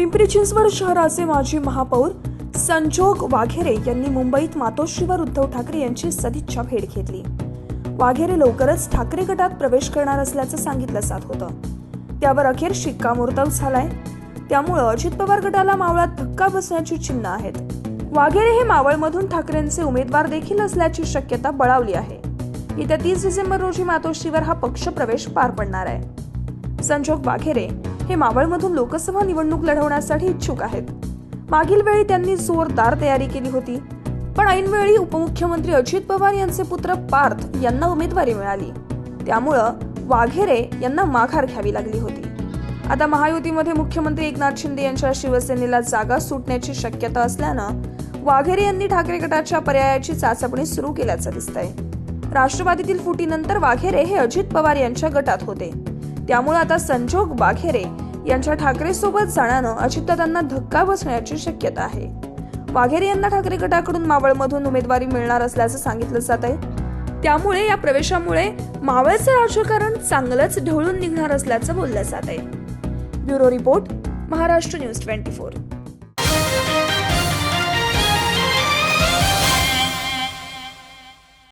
पिंपरी चिंचवड शहराचे माजी महापौर संजोग वाघेरे यांनी मुंबईत मातोश्रीवर उद्धव ठाकरे यांची सदिच्छा भेट घेतली. वाघेरे लवकरच ठाकरे गटात प्रवेश करणार असल्याचं सांगितलं जात होतं. त्यावर अखेर शिक्कामोर्तब झालाय. त्यामुळं अजित पवार गटाला मावळात धक्का बसण्याची चिन्ह आहेत. वाघेरे हे मावळमधून ठाकरेंचे उमेदवार देखील असल्याची शक्यता बळावली आहे. येत्या तीस डिसेंबर रोजी मातोश्रीवर हा पक्ष प्रवेश पार पडणार आहे. संजोग वाघेरे हे मावळमधून लोकसभा निवडणूक लढवण्यासाठी इच्छुक आहेत. मागील वेळी त्यांनी जोरदार तयारी केली होती. पण ऐनवेळी उपमुख्यमंत्री अजित पवार यांचे पुत्र पार्थ यांना उमेदवारी मिळाली. त्यामुळं वाघेरे यांना माघार घ्यावी लागली होती. आता महायुतीमध्ये मुख्यमंत्री एकनाथ शिंदे यांच्या शिवसेनेला जागा सुटण्याची शक्यता असल्यानं वाघेरे यांनी ठाकरे गटाच्या पर्यायाची चाचपणी सुरू केल्याचं दिसतंय. राष्ट्रवादीतील फुटीनंतर वाघेरे हे अजित पवार यांच्या गटात होते. त्यामुळे आता संजोग वाघेरे यांच्या ठाकरे सोबत जाण्यानं अजितदादांना धक्का बसण्याची शक्यता आहे. वाघेरे यांना ठाकरे गटाकडून मावळमधून उमेदवारी मिळणार असल्याचं सांगितलं जात आहे. त्यामुळे या प्रवेशामुळे मावळचं राजकारण चांगलंच ढवळून निघणार असल्याचं बोललं जात आहे. Bureau report Maharashtra news twenty four.